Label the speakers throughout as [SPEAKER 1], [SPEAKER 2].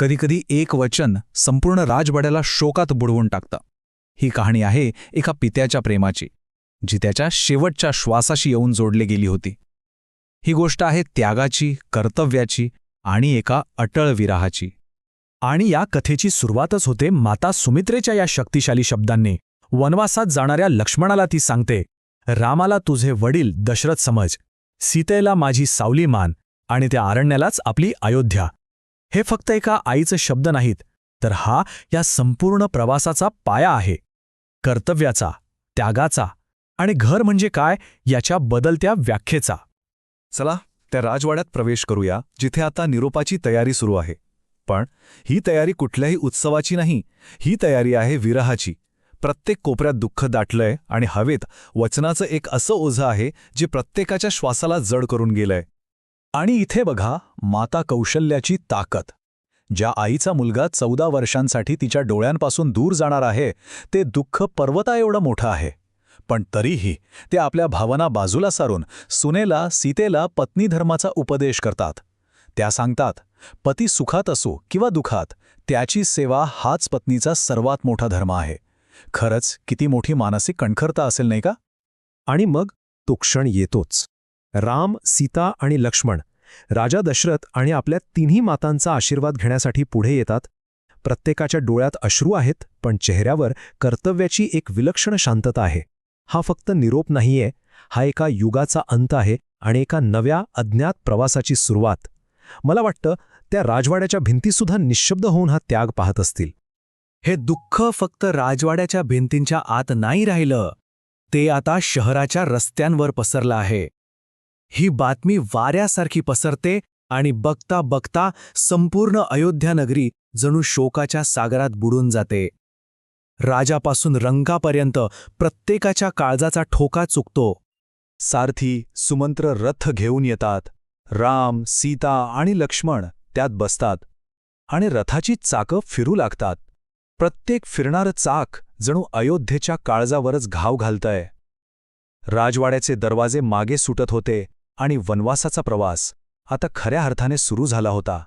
[SPEAKER 1] कधीकधी एक वचन संपूर्ण राजवाड्याला शोकात बुडवून टाकतं. ही कहाणी आहे एका पित्याच्या प्रेमाची जी त्याच्या शेवटच्या श्वासाशी येऊन जोडली गेली होती. ही गोष्ट आहे त्यागाची कर्तव्याची आणि एका अटळ विराहाची.
[SPEAKER 2] आणि या कथेची सुरुवातच होते माता सुमित्रेच्या या शक्तिशाली शब्दांनी. वनवासात जाणाऱ्या लक्ष्मणाला ती सांगते रामाला तुझे वडील दशरथ समज सीतेला माझी सावली मान आणि त्या आरण्यालाच आपली अयोध्या. हे फक्त एका आईचे शब्द नाहीत तर हा या संपूर्ण प्रवासाचा पाया आहे. कर्तव्याचा त्यागाचा आणि घर म्हणजे काय याच्या बदलत्या व्याख्येचा.
[SPEAKER 3] चला त्या राजवाड्यात प्रवेश करूया जिथे आता निरोपाची तयारी सुरू आहे. पण ही तयारी कुठल्याही उत्सवाची नाही ही तयारी आहे विरहाची. प्रत्येक कोपऱ्यात दुःख दाटलंय आणि हवेत वचनाचं एक असं ओझं आहे जे प्रत्येकाच्या श्वासाला जड करून गेलंय.
[SPEAKER 2] आणि इथे बघा माता कौशल्याची ताकद. ज्या आईचा मुलगा चौदा वर्षांसाठी तिच्या डोळ्यांपासून दूर जाणार आहे ते दुःख पर्वता एवढं मोठं आहे. पण तरीही ते आपल्या भावना बाजूला सारून सुनेला सीतेला पत्नी धर्माचा उपदेश करतात. त्या सांगतात पती सुखात असो किंवा दुखात त्याची सेवा हाच पत्नीचा सर्वात मोठा धर्म आहे. खरंच किती मोठी मानसिक कणखरता असेल नाही का? आणि मग तो क्षण येतोच. राम सीता आणि लक्ष्मण राजा दशरथ आणि आपल्या तिन्ही मातांचा आशीर्वाद घेण्यासाठी पुढे येतात. प्रत्येकाच्या डोळ्यात अश्रू आहेत पण चेहऱ्यावर कर्तव्याची एक विलक्षण शांतता आहे. हा फक्त निरोप नाहीये हा एका युगाचा अंत आहे आणि एका नव्या अज्ञात प्रवासाची सुरुवात. मला वाटतं त्या राजवाड्याच्या भिंतीसुद्धा निशब्द होऊन हा त्याग पाहत असतील. हे दुःख फक्त राजवाड्याच्या भिंतींच्या आत नाही राहिलं. ते आता शहराच्या रस्त्यांवर पसरलं आहे. ही बातमी वाऱ्यासारखी पसरते आणि बघता बघता संपूर्ण अयोध्या नगरी जणू शोकाच्या सागरात बुडून जाते. राजापासून रंगापर्यंत प्रत्येकाच्या काळजाचा ठोका चुकतो.
[SPEAKER 3] सारथी सुमंत्र रथ घेऊन येतात. राम सीता आणि लक्ष्मण त्यात बसतात आणि रथाची चाकं फिरू लागतात. प्रत्येक फिरणारं चाक जणू अयोध्येच्या काळजावरच घाव घालतंय. राजवाड्याचे दरवाजे मागे सुटत होते. आणि वनवासाचा प्रवास आता खऱ्या अर्थाने सुरू झाला होता.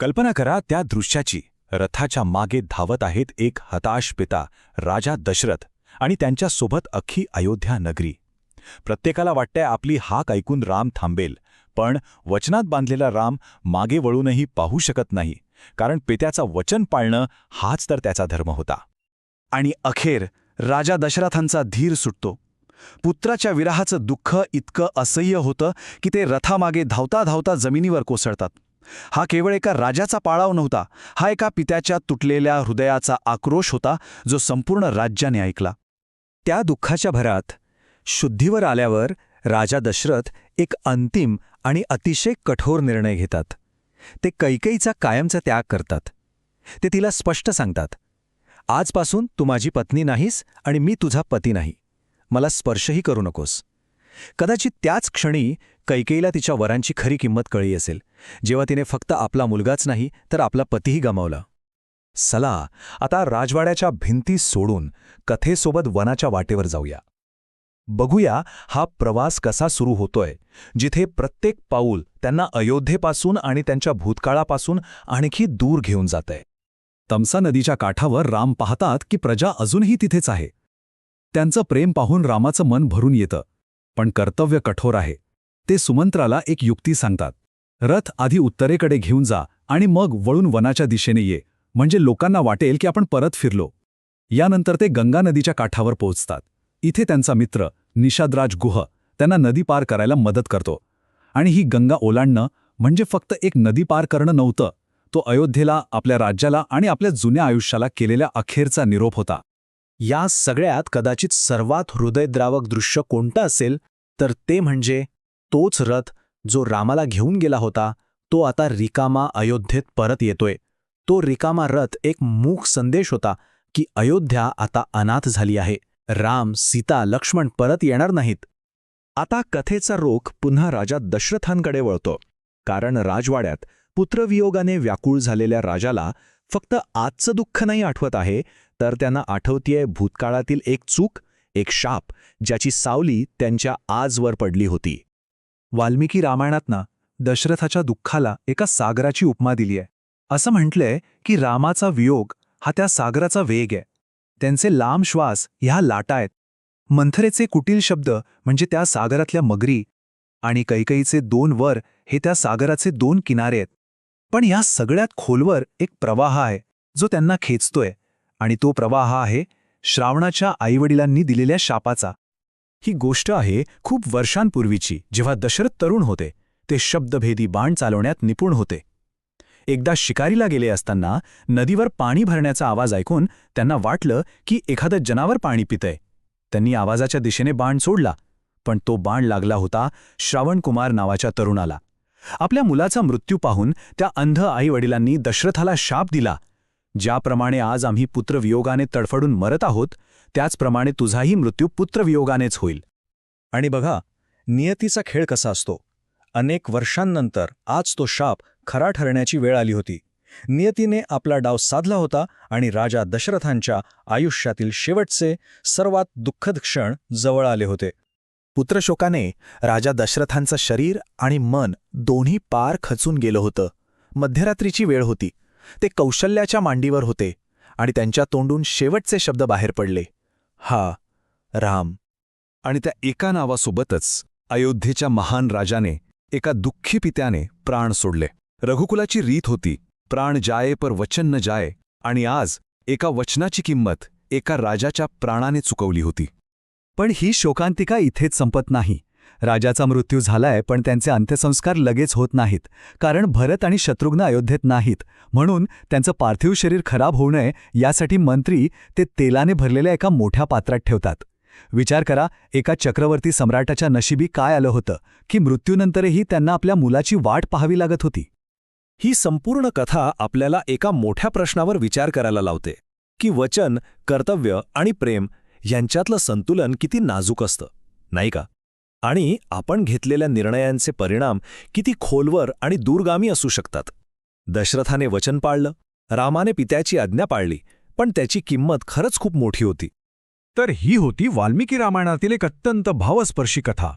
[SPEAKER 3] कल्पना करा त्या दृश्याची. रथाच्या मागे धावत आहेत एक हताश पिता राजा दशरथ आणि त्यांच्यासोबत अख्खी अयोध्या नगरी. प्रत्येकाला वाटतंय आपली हाक ऐकून राम थांबेल पण वचनात बांधलेला राम मागे वळूनही पाहू शकत नाही कारण पित्याचं वचन पाळणं हाच तर त्याचा धर्म होता. आणि अखेर राजा दशरथांचा धीर सुटतो. पुत्राच्या विराहाचं दुःख इतकं असह्य होतं की ते रथामागे धावता धावता जमिनीवर कोसळतात. हा केवळ एका राजाचा पाळाव नव्हता हा एका पित्याच्या तुटलेल्या हृदयाचा आक्रोश होता जो संपूर्ण राज्याने ऐकला. त्या दुःखाच्या भरात शुद्धीवर आल्यावर राजा दशरथ एक अंतिम आणि अतिशय कठोर निर्णय घेतात. ते कैकईचा कायमचा त्याग करतात. ते तिला स्पष्ट सांगतात आजपासून तू माझी पत्नी नाहीस आणि मी तुझा पती नाही. मला स्पर्शही करू नकोस. कदाचित त्याच क्षणी कैकेईला तिच्या वरांची खरी किंमत कळली असेल. जेव्हा तिने फक्त आपला मुलगाच नाही तर आपला पतीही गमावला. सला आता राजवाड्याच्या भिंती सोडून कथेसोबत वनाच्या वाटेवर जाऊया. बघूया हा प्रवास कसा सुरू होतोय जिथे प्रत्येक पाऊल त्यांना अयोध्येपासून आणि त्यांच्या भूतकाळापासून आणखी दूर घेऊन जातंय. तमसा नदीच्या काठावर राम पाहतात की प्रजा अजूनही तिथेच आहे. त्यांचं प्रेम पाहून रामाचं मन भरून येतं. पण कर्तव्य कठोर आहे. ते सुमंत्राला एक युक्ती सांगतात. रथ आधी उत्तरेकडे घेऊन जा आणि मग वळून वनाच्या दिशेने ये. म्हणजे लोकांना वाटेल की आपण परत फिरलो. यानंतर ते गंगा नदीच्या काठावर पोहोचतात. इथे त्यांचा मित्र निषादराज गुह त्यांना नदी पार करायला मदत करतो. आणि ही गंगा ओलांडणं म्हणजे फक्त एक नदी पार करणं नव्हतं. तो अयोध्येला आपल्या राज्याला आणि आपल्या जुन्या आयुष्याला केलेल्या अखेरचा निरोप होता.
[SPEAKER 2] या सगळ्यात कदाचित सर्वात हृदयद्रावक दृश्य कोणतं असेल तर ते म्हणजे तोच रथ जो रामाला घेऊन गेला होता तो आता रिकामा अयोध्येत परत येतोय. तो रिकामा रथ एक मूक संदेश होता की अयोध्या आता अनाथ झाली आहे. राम सीता लक्ष्मण परत येणार नाहीत. आता कथेचा रोख पुन्हा राजा दशरथांकडे वळतो. कारण राजवाड्यात पुत्रवियोगाने व्याकुळ झालेल्या राजाला फक्त आजचं दुःख नाही आठवत आहे तर त्यांना आठवतीये भूतकाळातील एक चूक एक शाप ज्याची सावली त्यांच्या आजवर पडली होती. वाल्मिकी रामायणातनं दशरथाच्या दुःखाला एका सागराची उपमा दिली आहे असं म्हटलंय की रामाचा वियोग हा त्या सागराचा वेग आहे. त्यांचे लांब श्वास ह्या लाटा आहेत. मंथरेचे कुटील शब्द म्हणजे त्या सागरातल्या मगरी आणि कैकईचे दोन वर हे त्या सागराचे दोन किनारे आहेत. पण या सगळ्यात खोलवर एक प्रवाह आहे जो त्यांना खेचतोय. आणि तो प्रवाह आहे श्रावणाच्या आईवडिलांनी दिलेल्या शापाचा.
[SPEAKER 3] ही गोष्ट आहे खूप वर्षांपूर्वीची जेव्हा दशरथ तरुण होते ते शब्दभेदी बाण चालवण्यात निपुण होते. एकदा शिकारीला गेले असताना नदीवर पाणी भरण्याचा आवाज ऐकून त्यांना वाटलं की एखादं जनावर पाणी पितंय. त्यांनी आवाजाच्या दिशेने बाण सोडला पण तो बाण लागला होता श्रावणकुमार नावाच्या तरुणाला. आपल्या मुलाचा मृत्यू पाहून त्या अंध आईवडिलांनी दशरथाला शाप दिला ज्याप्रमाणे आज आम्ही पुत्रवियोगाने तडफडून मरत आहोत त्याचप्रमाणे तुझाही मृत्यू पुत्रवियोगानेच होईल.
[SPEAKER 2] आणि बघा नियतीचा खेळ कसा असतो. अनेक वर्षांनंतर आज तो शाप खरा ठरण्याची वेळ आली होती. नियतीने आपला डाव साधला होता आणि राजा दशरथांच्या आयुष्यातील शेवटचे सर्वात दुःखद क्षण जवळ आले होते.
[SPEAKER 3] पुत्रशोकाने राजा दशरथांचं शरीर आणि मन दोन्ही पार खचून गेलं होतं. मध्यरात्रीची वेळ होती. ते कौशल्याच्या मांडीवर होते आणि त्यांच्या तोंडून शेवटचे शब्द बाहेर पडले. हा राम. आणि त्या एका नावासोबतच अयोध्येच्या महान राजाने एका दुःखी पित्याने प्राण सोडले. रघुकुलाची रीत होती प्राण जाये पर वचन न जाये आणि आज एका वचनाची किंमत एका राजाच्या प्राणाने चुकवली होती.
[SPEAKER 2] पण ही शोकांतिका इथेच संपत नाही. राजाचा मृत्यू झालाय पण त्यांचे अंत्यसंस्कार लगेच होत नाहीत. कारण भरत आणि शत्रुघ्न अयोध्येत नाहीत. म्हणून त्यांचं पार्थिव शरीर खराब होऊ नये यासाठी मंत्री ते तेलाने भरलेल्या एका मोठ्या पात्रात ठेवतात. विचार करा एका चक्रवर्ती सम्राटाच्या नशिबी काय आलं होतं की मृत्यूनंतरही त्यांना आपल्या मुलाची वाट पाहावी लागत होती?
[SPEAKER 3] ही संपूर्ण कथा आपल्याला एका मोठ्या प्रश्नावर विचार करायला लावते की वचन कर्तव्य आणि प्रेम यांच्यातलं संतुलन किती नाजूक असतं नाही का? आणि आपण घेतलेल्या निर्णयांचे परिणाम किती खोलवर आणि दूरगामी असू शकतात. दशरथाने वचन पाळलं रामाने पित्याची आज्ञा पाळली पण त्याची किंमत खरंच खूप मोठी होती.
[SPEAKER 1] तर ही होती वाल्मिकी रामायणातील एक अत्यंत भावस्पर्शी कथा.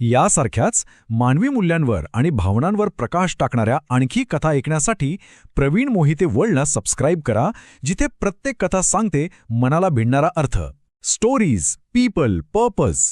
[SPEAKER 1] यासारख्याच मानवी मूल्यांवर आणि भावनांवर प्रकाश टाकणाऱ्या आणखी कथा ऐकण्यासाठी प्रवीण मोहिते वर्ल्डला सबस्क्राईब करा जिथे प्रत्येक कथा सांगते मनाला भिडणारा अर्थ. Stories people purpose